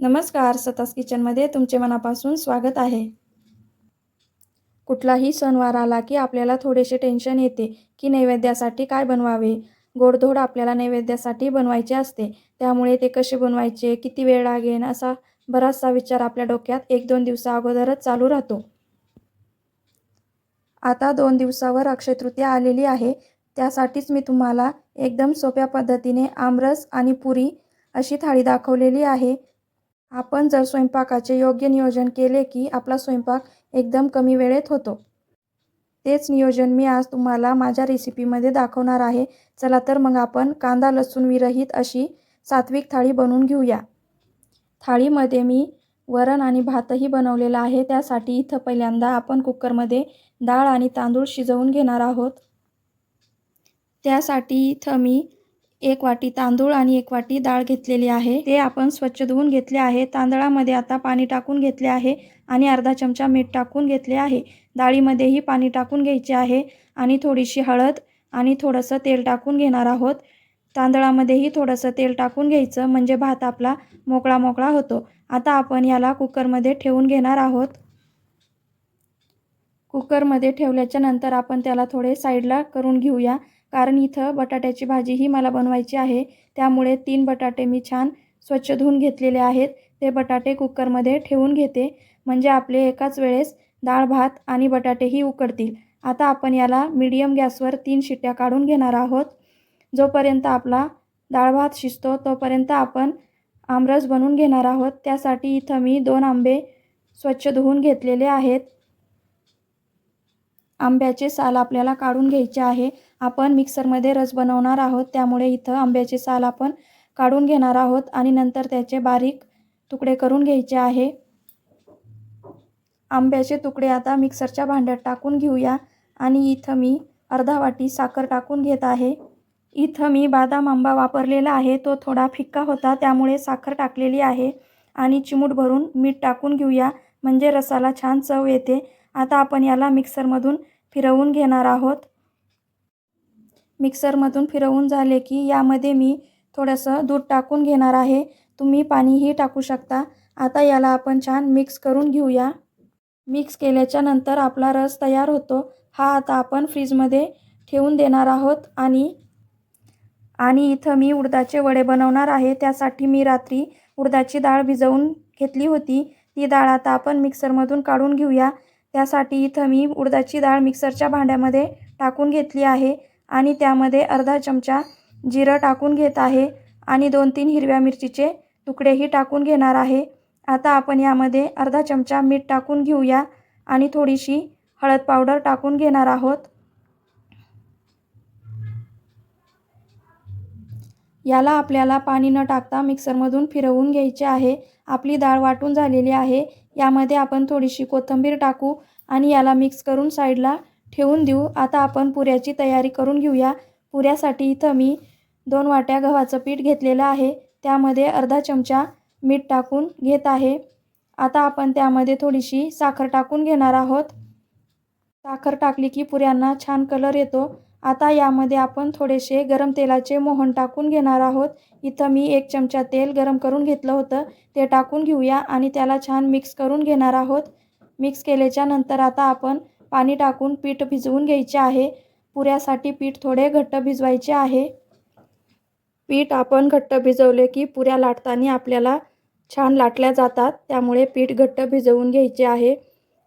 नमस्कार सतास किचनमध्ये तुमचे मनापासून स्वागत आहे. कुठलाही सणवार आला की आपल्याला थोडेसे टेन्शन येते की नैवेद्यासाठी काय बनवावे? गोडधोड आपल्याला नैवेद्यासाठी बनवायचे असते. त्यामुळे ते कसे बनवायचे? किती वेळ लागेल? असा बराचसा विचार आपल्या डोक्यात एक दोन दिवसा अगोदरच चालू राहतो. आता दोन दिवसावर अक्षयतृतीया आलेली आहे. त्यासाठीच मी तुम्हाला एकदम सोप्या पद्धतीने आमरस आणि पुरी अशी थाळी दाखवलेली आहे. आपण जर स्वयंपाकाचे योग्य नियोजन केले की आपला स्वयंपाक एकदम कमी वेळेत होतो. तेच नियोजन मी आज तुम्हाला माझ्या रेसिपीमध्ये दाखवणार आहे. चला तर मग आपण कांदा लसूण विरहित अशी सात्विक थाळी बनवून घेऊया. थाळीमध्ये मी वरण आणि भातही बनवलेला आहे. त्यासाठी इथं पहिल्यांदा आपण कुकरमध्ये डाळ आणि तांदूळ शिजवून घेणार आहोत. त्यासाठी इथं मी एक वाटी तांदूळ आणि एक वाटी डाळ घेतलेली आहे. ते आपण स्वच्छ धुवून घेतले आहे. तांदळामध्ये आता पाणी टाकून घेतले आहे आणि अर्धा चमचा मीठ टाकून घेतले आहे. डाळीमध्येही पाणी टाकून घ्यायचे आहे आणि थोडीशी हळद आणि थोडंसं तेल टाकून घेणार आहोत. तांदळामध्येही थोडंसं तेल टाकून घ्यायचं म्हणजे भात आपला मोकळा मोकळा होतो. आता आपण याला कुकरमध्ये ठेवून घेणार आहोत. कुकरमध्ये ठेवल्याच्या नंतर आपण त्याला थोडे साईडला करून घेऊया. कारण इथं बटाट्याची भाजी ही मला बनवायची आहे. त्यामुळे तीन बटाटे मी छान स्वच्छ धुवून घेतलेले आहेत. ते बटाटे कुकरमध्ये ठेवून घेते. म्हणजे आपले एकाच वेळेस डाळ भात आणि बटाटेही उकडतील. आता आपण याला मीडियम गॅसवर तीन शिट्ट्या काढून घेणार आहोत. जोपर्यंत आपला डाळ भात शिजतो तोपर्यंत आपण आमरस बनवून घेणार आहोत. त्यासाठी इथं मी दोन आंबे स्वच्छ धुवून घेतलेले आहेत. आंब्याचे साल आपल्याला काढून घ्यायचे आहे. आपण मिक्सरमध्ये रस बनवणार आहोत. त्यामुळे इथं आंब्याचे साल आपण काढून घेणार आहोत आणि नंतर त्याचे बारीक तुकडे करून घ्यायचे आहे. आंब्याचे तुकडे आता मिक्सरच्या भांड्यात टाकून घेऊया आणि इथं मी अर्धा वाटी साखर टाकून घेत आहे. इथं मी बादाम आंबा वापरलेला आहे. तो थोडा फिक्का होता त्यामुळे साखर टाकलेली आहे. आणि चिमूट भरून मीठ टाकून घेऊया. म्हणजे रसाला छान चव येते. आता आपण याला मिक्सरमधून फिरवून घेणार आहोत. मिक्सरमधून फिरवून झाले की यामध्ये मी थोडंसं दूध टाकून घेणार आहे. तुम्ही पाणीही टाकू शकता. आता याला आपण छान मिक्स करून घेऊया. मिक्स केल्याच्यानंतर आपला रस तयार होतो. हा आता आपण फ्रीजमध्ये ठेवून देणार आहोत आणि आणि इथं मी उडदाचे वडे बनवणार आहे. त्यासाठी मी रात्री उडदाची डाळ भिजवून घेतली होती. ती डाळ आता आपण मिक्सरमधून काढून घेऊया. त्यासाठी इथं मी उडदाची डाळ मिक्सरच्या भांड्यामध्ये टाकून घेतली आहे आणि त्यामध्ये अर्धा चमचा जिरं टाकून घेत आहे आणि दोन तीन हिरव्या मिरचीचे तुकडेही टाकून घेणार आहे. आता आपण यामध्ये अर्धा चमचा मीठ टाकून घेऊया आणि थोडीशी हळद पावडर टाकून घेणार आहोत. याला आपल्याला पाणी न टाकता मिक्सरमधून फिरवून घ्यायचे आहे. आपली डाळ वाटून झालेली आहे. यामध्ये आपण थोडीशी कोथिंबीर टाकू आणि याला मिक्स करून साईडला ठेवून देऊ. आता आपण पुऱ्याची तयारी करून घेऊया. पुऱ्यासाठी इथं मी दोन वाट्या गव्हाचं पीठ घेतलेलं आहे. त्यामध्ये अर्धा चमचा मीठ टाकून घेत आहे. आता आपण त्यामध्ये थोडीशी साखर टाकून घेणार आहोत. साखर टाकली की पुऱ्यांना छान कलर येतो. आता यामध्ये आपण थोडेसे गरम तेलाचे मोहन टाकून घेणार आहोत. इथं मी एक चमचा तेल गरम करून घेतलं होतं. ते टाकून घेऊया आणि त्याला छान मिक्स करून घेणार आहोत. मिक्स केल्याच्यानंतर आता आपण पाणी टाकून पीठ भिजवून घ्यायचे आहे. पुऱ्यासाठी पीठ थोडे घट्ट भिजवायचे आहे. पीठ आपण घट्ट भिजवले की पुऱ्या लाटताना आपल्याला छान लाटल्या जातात. त्यामुळे पीठ घट्ट भिजवून घ्यायचे आहे.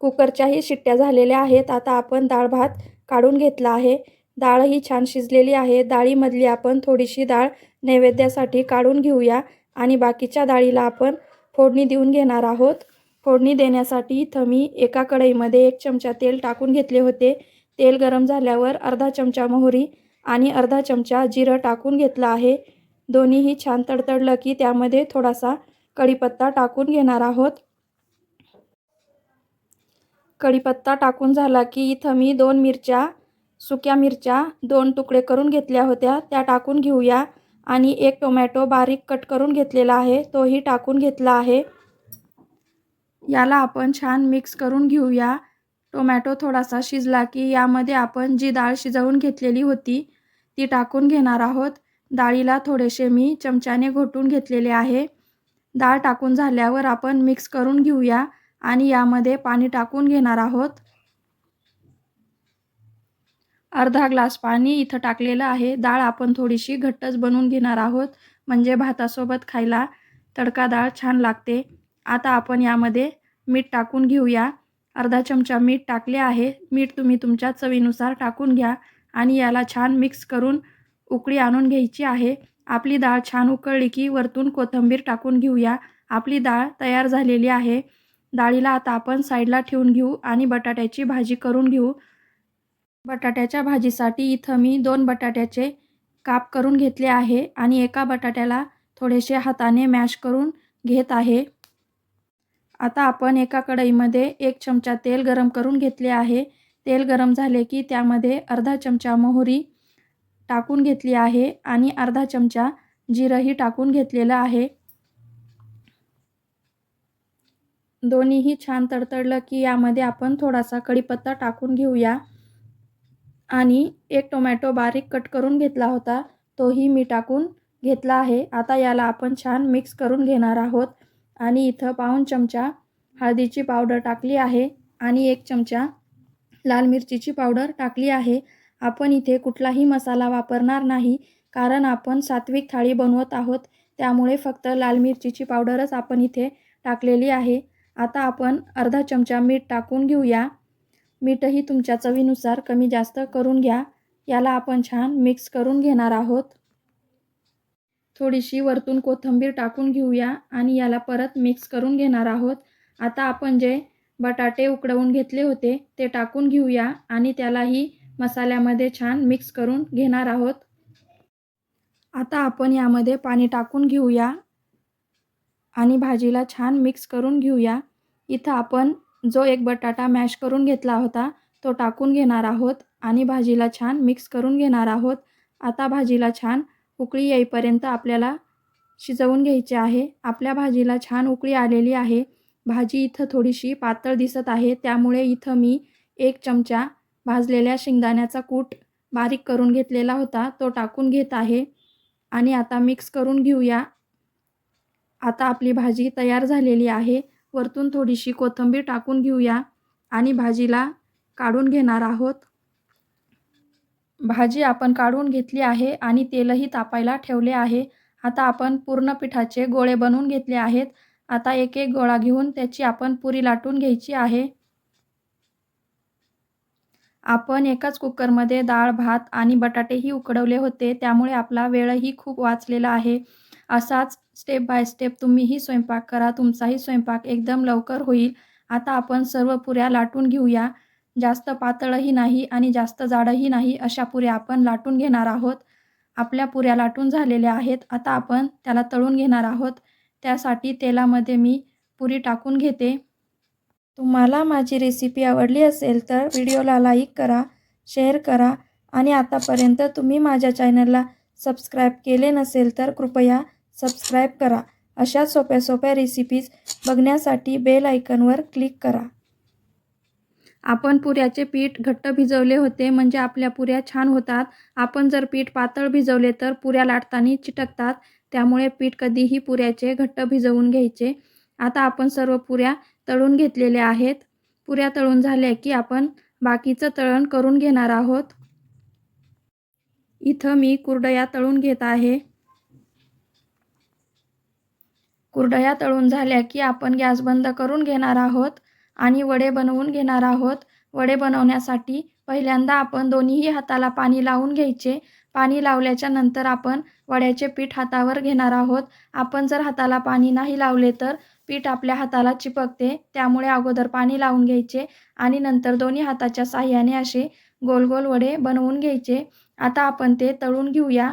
कुकरच्याही शिट्ट्या झालेल्या आहेत. आता आपण डाळ भात काढून घेतला आहे. डाळ ही छान शिजलेली आहे. डाळीमधली आपण थोडीशी डाळ नैवेद्यासाठी काढून घेऊया आणि बाकीच्या डाळीला आपण फोडणी देऊन घेणार आहोत. फोडणी देण्यासाठी इथं मी एका कढईमध्ये एक चमचा तेल टाकून घेतले होते. तेल गरम झाल्यावर अर्धा चमचा मोहरी आणि अर्धा चमचा जिरं टाकून घेतलं आहे. दोन्हीही छान तडतडलं की त्यामध्ये थोडासा कढीपत्ता टाकून घेणार आहोत. कढीपत्ता टाकून झाला की इथं मी दोन मिरच्या सुक्या मिरच्या दोन तुकडे करून घेतल्या होत्या त्या टाकून घेऊया. आणि एक टोमॅटो बारीक कट करून घेतलेला आहे तोही टाकून घेतला आहे. याला आपण छान मिक्स करून घेऊया. टोमॅटो थोडासा शिजला की यामध्ये आपण जी डाळ शिजवून घेतलेली होती ती टाकून घेणार आहोत. डाळीला थोडेसे मी चमच्याने घोटून घेतलेले आहे. डाळ टाकून झाल्यावर आपण मिक्स करून घेऊया आणि यामध्ये पाणी टाकून घेणार आहोत. अर्धा ग्लास पाणी इथं टाकलेलं आहे. डाळ आपण थोडीशी घट्टच बनवून घेणार आहोत. म्हणजे भातासोबत खायला तडका डाळ छान लागते. आता आपण यामध्ये मीठ टाकून घेऊया. अर्धा चमचा मीठ टाकले आहे. मीठ तुम्ही तुमच्या चवीनुसार टाकून घ्या आणि याला छान मिक्स करून उकळी आणून घ्यायची आहे. आपली डाळ छान उकळली की वरतून कोथिंबीर टाकून घेऊया. आपली डाळ तयार झालेली आहे. डाळीला आता आपण साईडला ठेवून घेऊ आणि बटाट्याची भाजी करून घेऊ. बटाट्याच्या भाजीसाठी इथं मी दोन बटाट्याचे काप करून घेतले आहे आणि एका बटाट्याला थोडेसे हाताने मॅश करून घेत आहे. आता आपण एका कढईमध्ये एक चमचा तेल गरम करून घेतले आहे. तेल गरम झाले की त्यामध्ये अर्धा चमचा मोहरी टाकून घेतली आहे आणि अर्धा चमचा जिरंही टाकून घेतलेलं आहे. दोन्हीही छान तडतडलं की यामध्ये आपण थोडासा कढीपत्ता टाकून घेऊया. आणि एक टोमॅटो बारीक कट करून घेतला होता तोही मी टाकून घेतला आहे. आता याला आपण छान मिक्स करून घेणार आहोत. आणि इथं पाऊन चमचा हळदीची पावडर टाकली आहे आणि एक चमचा लाल मिरचीची पावडर टाकली आहे. आपण इथे कुठलाही मसाला वापरणार नाही कारण आपण सात्विक थाळी बनवत आहोत. त्यामुळे फक्त लाल मिरचीची पावडरच आपण इथे टाकलेली आहे. आता आपण अर्धा चमचा मीठ टाकून घेऊया. मीठही तुमच्या चवीनुसार कमी जास्त करून घ्या. याला आपण छान मिक्स करून घेणार आहोत. थोडीशी वरतून कोथिंबीर टाकून घेऊया आणि याला परत मिक्स करून घेणार आहोत. आता आपण जे बटाटे उकडवून घेतले होते ते टाकून घेऊया आणि त्यालाही मसाल्यामध्ये छान मिक्स करून घेणार आहोत. आता आपण यामध्ये पाणी टाकून घेऊया आणि भाजीला छान मिक्स करून घेऊया. इथं आपण जो एक बटाटा मॅश करून घेतला होता तो टाकून घेणार आहोत आणि भाजीला छान मिक्स करून घेणार आहोत. आता भाजीला छान उकळी येईपर्यंत आपल्याला शिजवून घ्यायचे आहे. आपल्या भाजीला छान उकळी आलेली आहे. भाजी इथं थोडीशी पातळ दिसत आहे. त्यामुळे इथं मी एक चमचा भाजलेल्या शेंगदाण्याचा कूट बारीक करून घेतलेला होता. तो टाकून घेत आहे. आणि आता मिक्स करून घेऊया. आता आपली भाजी तयार झालेली आहे. वरतून थोडीशी कोथिंबीर टाकून घेऊया आणि भाजीला काढून घेणार आहोत. भाजी आपण काढून घेतली आहे आणि तेलही तापायला ठेवले आहे. आता आपण पूर्ण पिठाचे गोळे बनवून घेतले आहेत. आता एक एक गोळा घेऊन त्याची आपण पुरी लाटून घ्यायची आहे. आपण एकाच कुकरमध्ये डाळ भात आणि बटाटेही उकडवले होते. त्यामुळे आपला वेळही खूप वाचलेला आहे. असाच स्टेप बाय स्टेप तुम्हीही स्वयंपाक करा तुमचाही स्वयंपाक एकदम लवकर होईल. आता आपण सर्व पुऱ्या लाटून घेऊया. जास्त पातळही नाही आणि जास्त जाडही नाही अशा पुऱ्या आपण लाटून घेणार आहोत. आपल्या पुऱ्या लाटून झालेल्या आहेत. आता आपण त्याला तळून घेणार आहोत. त्यासाठी तेलामध्ये मी पुरी टाकून घेते. तुम्हाला माझी रेसिपी आवडली असेल तर व्हिडिओला लाईक करा शेअर करा आणि आतापर्यंत तुम्ही माझ्या चॅनलला सबस्क्राईब केले नसेल तर कृपया सबस्क्राईब करा. अशा सोप्या सोप्या रेसिपीज बघण्यासाठी बेल आयकनवर क्लिक करा. आपण पुऱ्याचे पीठ घट्ट भिजवले होते म्हणजे आपल्या पुऱ्या छान होतात. आपण जर पीठ पातळ भिजवले तर पुऱ्या लाटताना चिटकतात त्यामुळे पीठ कधीही पुऱ्याचे घट्ट भिजवून घ्यायचे. आता आपण सर्व पुऱ्या तळून घेतलेल्या आहेत. पुऱ्या तळून झाल्या की आपण बाकीचं तळण करून घेणार आहोत. इथं मी कुरडया तळून घेत आहे. कुरडया तळून झाल्या की आपण गॅस बंद करून घेणार आहोत आणि वडे बनवून घेणार आहोत. वडे बनवण्यासाठी पहिल्यांदा आपण दोन्हीही हाताला पाणी लावून घ्यायचे. पाणी लावल्याच्या नंतर आपण वड्याचे पीठ हातावर घेणार आहोत. आपण जर हाताला पाणी नाही लावले तर पीठ आपल्या हाताला चिपकते. त्यामुळे अगोदर पाणी लावून घ्यायचे आणि नंतर दोन्ही हाताच्या साह्याने असे गोल गोल वडे बनवून घ्यायचे. आता आपण ते तळून घेऊया.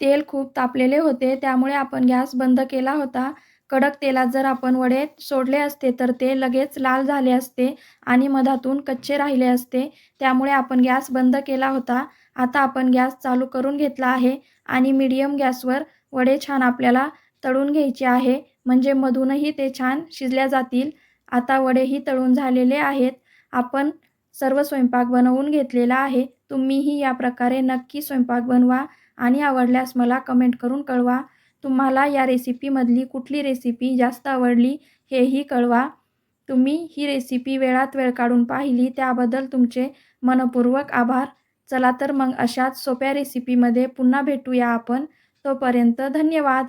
तेल खूप तापलेले होते त्यामुळे आपण गॅस बंद केला होता. कडक तेलात जर आपण वडे सोडले असते तर ते लगेच लाल झाले असते आणि मधातून कच्चे राहिले असते. त्यामुळे आपण गॅस बंद केला होता. आता आपण गॅस चालू करून घेतला आहे आणि मीडियम गॅसवर वडे छान आपल्याला तळून घ्यायचे आहे. म्हणजे मधूनही ते छान शिजल्या जातील. आता वडेही तळून झालेले आहेत. आपण सर्व स्वयंपाक बनवून घेतलेला आहे. तुम्हीही या प्रकारे नक्की स्वयंपाक बनवा. आणि आवडल्यास मला कमेंट करून कळवा. तुम्हाला या रेसिपीमधली कुठली रेसिपी जास्त आवडली हेही कळवा. तुम्ही ही रेसिपी वेळात वेळ काढून पाहिली त्याबद्दल तुमचे मनपूर्वक आभार. चला तर मग अशाच सोप्या रेसिपीमध्ये पुन्हा भेटूया आपण. तोपर्यंत धन्यवाद.